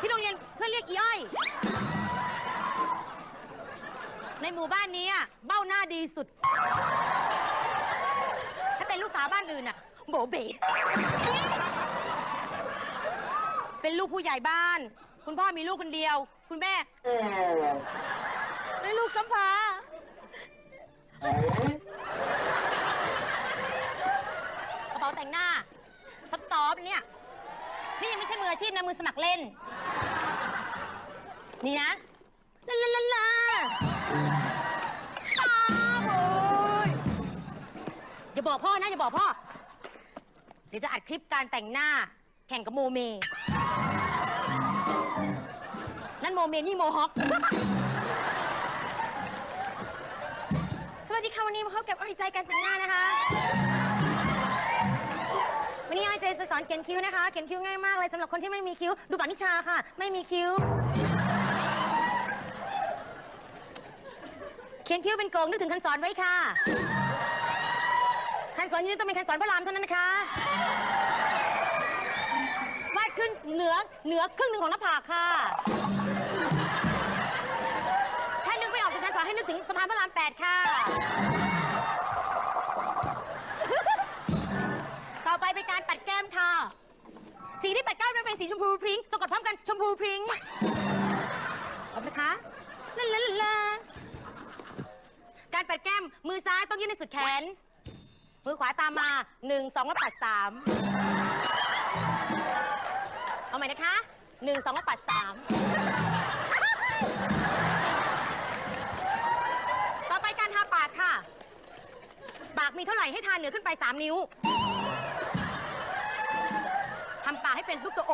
ที่โรงเรียนเพื่อนเรียกอีอ้อย ในหมู่บ้านนี้อะเบ้าหน้าดีสุด ถ้าเป็นลูกสาวบ้านอื่นอะโบเบเป็นลูกผู้ใหญ่บ้าน คุณพ่อมีลูกคนเดียว คุณแม่เป็นลูกกำพร้า กระเป๋าแต่งหน้าซับซอฟๆเนี่ย นี่ยังไม่ใช่มืออาชีพนะมือสมัครเล่น นี่นะลาลาลาลาอ้าวโอ้ยอย่าบอกพ่อนะอย่าบอกพ่อ เดี๋ยวจะอัดคลิปการแต่งหน้า แข่งกับโมเม นั่นโมเมนี่โมฮอค สวัสดีค่ะวันนี้มาพบกับออยใจการแต่งหน้านะคะ อนเขียนคิ้วนะคะ เขียนคิ้วง่ายมากเลยสำหรับคนที่ไม่มีคิ้ว ดูปานิชาค่ะ ไม่มีคิ้ว เขียนคิ้วเป็นโกงนึกถึงคันสอนไว้ค่ะ คันสอนนี้ต้องเป็นคันสอนพระรามเท่านั้นนะคะ วาดขึ้นเหนือเหนือครึ่งหนึ่งของหน้าผากค่ะ ถ้านึกไม่ออกถึงคันสอนให้นึกถึงสะพานพระรามแปดค่ะ เป็นสีชมพูพริ้งสะกดพร้อมกันชมพูพริ้งพร้อมนะคะลาลาลาลาการปัดแก้มมือซ้ายต้องยื่นในสุดแขน มือขวาตามมาหนึ่งสองแล้วปัดสามเอาใหม่นะคะหนึ่งสองแล้วปัดสามต่อไปการทาปากค่ะ ปากมีเท่าไหร่ให้ทาเหนือขึ้นไปสามนิ้วำปากให้เป็นลูกตัวโอ